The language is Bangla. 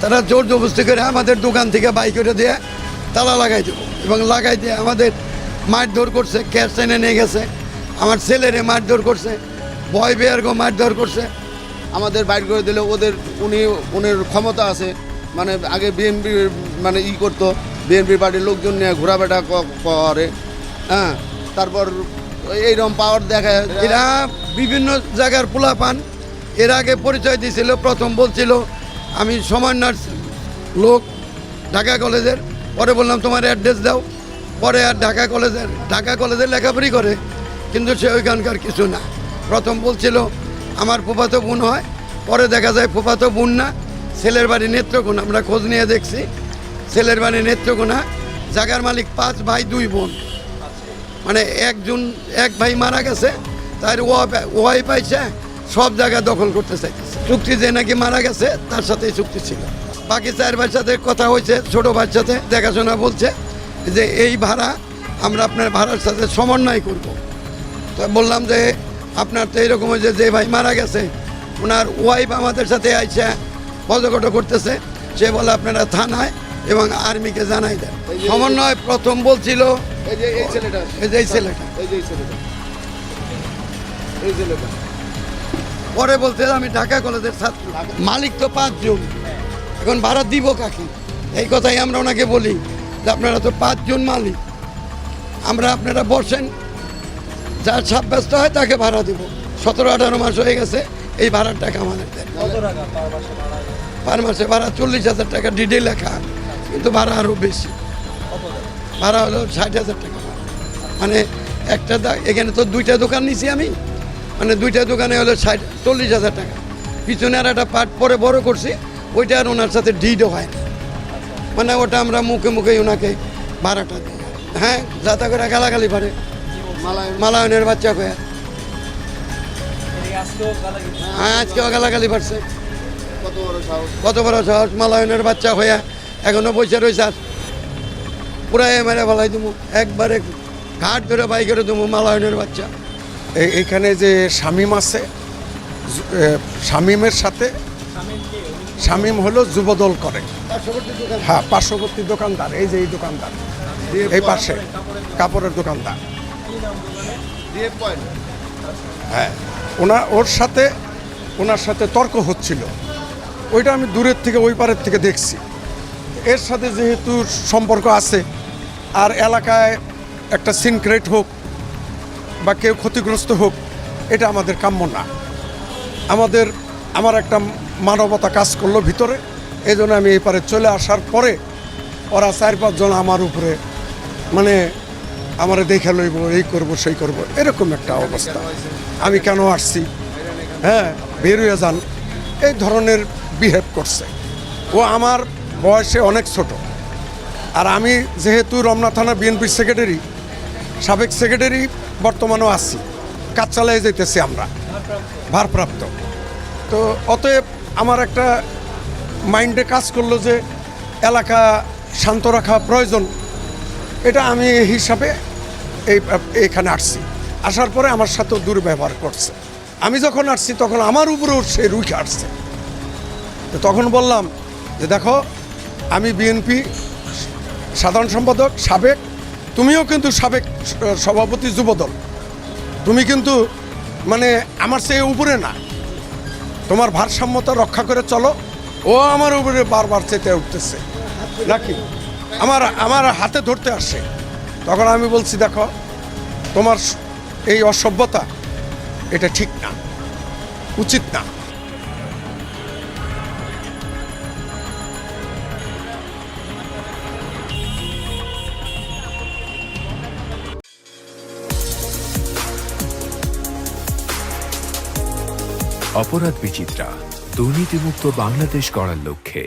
তারা জোর জবস্তি করে আমাদের দোকান থেকে বাইক করে দিয়ে তালা লাগাই দেবো এবং লাগাই দিয়ে আমাদের মারধর করছে, ক্যাশ এনে নিয়ে গেছে। আমার ছেলেরে মারধর করছে ভয় বেয়ারগো মারধর করছে। আমাদের বাইক করে দিলে ওদের, উনি, উনির ক্ষমতা আছে। মানে আগে বিএনপি মানে ই করতো বিএনপি পার্টির লোকজন নিয়ে ঘোরাফেটা করে। হ্যাঁ তারপর এইরকম পাওয়ার দেখায় এরা বিভিন্ন জায়গার পোলা পান এর আগে পরিচয় দিয়েছিল, প্রথম বলছিল, আমি সমন্বয় লোক ঢাকা কলেজের। পরে বললাম, তোমার অ্যাড্রেস দাও। পরে আর ঢাকা কলেজের, ঢাকা কলেজে লেখাপড়ি করে, কিন্তু সে ওইখানকার কিছু না। প্রথম বলছিল, আমার ফুফাতো বোন হয়। পরে দেখা যায়, ফুফাতো বোন না, ছেলের বাড়ি নেত্রকোনা। আমরা খোঁজ নিয়ে দেখছি, ছেলের বাড়ি নেত্রকোনা। জাগার মালিক পাঁচ ভাই, দুই বোন। মানে একজন, এক ভাই মারা গেছে, তার ওয়াই পাইছে, সব জায়গা দখল করতে চাইতেছে। চুক্তি যে নাকি মারা গেছে, তার সাথেই চুক্তি ছিল। বাকি চার ভাইয়ের সাথে কথা হয়েছে, ছোট ভাইয়ের সাথে দেখাশোনা বলছে যে এই ভাড়া আমরা আপনার ভাড়ার সাথে সমন্বয় করব। তো বললাম যে, আপনার তো এইরকম হয়েছে যে ভাই মারা গেছে, ওনার ওয়াইফ আমাদের সাথে আইসে পদকট করতেছে, সে বলে আপনারা থানায় এবং আর্মিকে জানাই দেন। সমন্বয় প্রথম বলছিল এই যে এই ছেলেটা এই ছেলেটা। এই ছেলেটা। পরে বলতে আমি ঢাকা কলেজের ছাত্র। মালিক তো পাঁচজন। এখন ভাড়া দিব কাকে? এই কথাই আমরা ওনাকে বলি যে আপনারা তো পাঁচজন মালিক। আমরা আপনারা বসেন। যার সাব্যস্ত হয় তাকে ভাড়া দিব। সতেরো আঠারো মাস হয়ে গেছে এই ভাড়ার টাকা আমাদের দেন। পার মাসে ভাড়া চল্লিশ হাজার টাকা ডিডি লেখা। কিন্তু ভাড়া আরও বেশি। ভাড়া হলো ষাট হাজার টাকা। মানে একটা এখানে তো দুইটা দোকান নিছি আমি। মানে দুইটা দোকানে হলো ষাট, চল্লিশ হাজার টাকা। পিছনে আর একটা পার্ট পরে বড় করছি, ওইটা আর ওনার সাথে ডিডও হয় না। মানে ওটা আমরা মুখে মুখে ওনাকে ভাড়াটা দিই। হ্যাঁ যাতা করে গালাগালি পারে মালায় মালায়নের বাচ্চা কয়ে হ্যাঁ আজকেও গালাগালি পারছে কত বড় সাহস? মালায়নের বাচ্চা হইয়া এখনও বসে রয়েছে আর পুরাই মেরে ফেলাই দেবো একবারে ঘাট ধরে বাই করে দেবো মালায়নের বাচ্চা। এই- এইখানে যে শামিম আছে শামিমের সাথে শামিম হলো যুবদল করে। হ্যাঁ পার্শ্ববর্তী দোকানদার, এই যে এই দোকানদার, এই পাশে কাপড়ের দোকানদার। হ্যাঁ ওনা, ওর সাথে, ওনার সাথে তর্ক হচ্ছিল। ওইটা আমি দূরের থেকে, ওই পারের থেকে দেখছি। এর সাথে যেহেতু সম্পর্ক আছে, আর এলাকায় একটা সিনক্রেট হোক বা কেউ ক্ষতিগ্রস্ত হোক, এটা আমাদের কাম্য না। আমাদের, আমার একটা মানবতা কাজ করল ভিতরে এই জন্য আমি এই পারে চলে আসার পরে ওরা চার পাঁচজন আমার উপরে মানে আমারে দেখে লইব, এই করব, সেই করব, এরকম একটা অবস্থা। আমি কেন আসছি? হ্যাঁ বেরিয়ে যান। এই ধরনের বিহেভ করছে। ও আমার বয়সে অনেক ছোট। আর আমি যেহেতু রমনা থানা বিএনপির সেক্রেটারি সাবেক সেক্রেটারি বর্তমানেও আছি। কাজ চালিয়ে যেতেছি আমরা, ভারপ্রাপ্ত। তো অতএব আমার একটা মাইন্ডে কাজ করল যে এলাকা শান্ত রাখা প্রয়োজন, এটা আমি হিসাবে এই, এখানে আসছি। আসার পরে আমার সাথেও দুর্ব্যবহার করছে। আমি যখন আসছি তখন আমার উপরেও সে রুখে আসছে। তো তখন বললাম যে দেখো আমি বিএনপি সাধারণ সম্পাদক, সাবেক। তুমিও কিন্তু সাবেক সভাপতি যুবদল। তুমি কিন্তু মানে আমার চেয়ে উপরে না। তোমার ভারসাম্যতা রক্ষা করে চলো। ও আমার উপরে বারবার চেতে উঠতেছে। নাকি? আমার আমার হাতে ধরতে আসে। তখন আমি বলছি, দেখো, তোমার এই অসভ্যতা, এটা ঠিক না, উচিত না। অপরাধ বিচিত্রা দুর্নীতিমুক্ত বাংলাদেশ গড়ার লক্ষ্যে।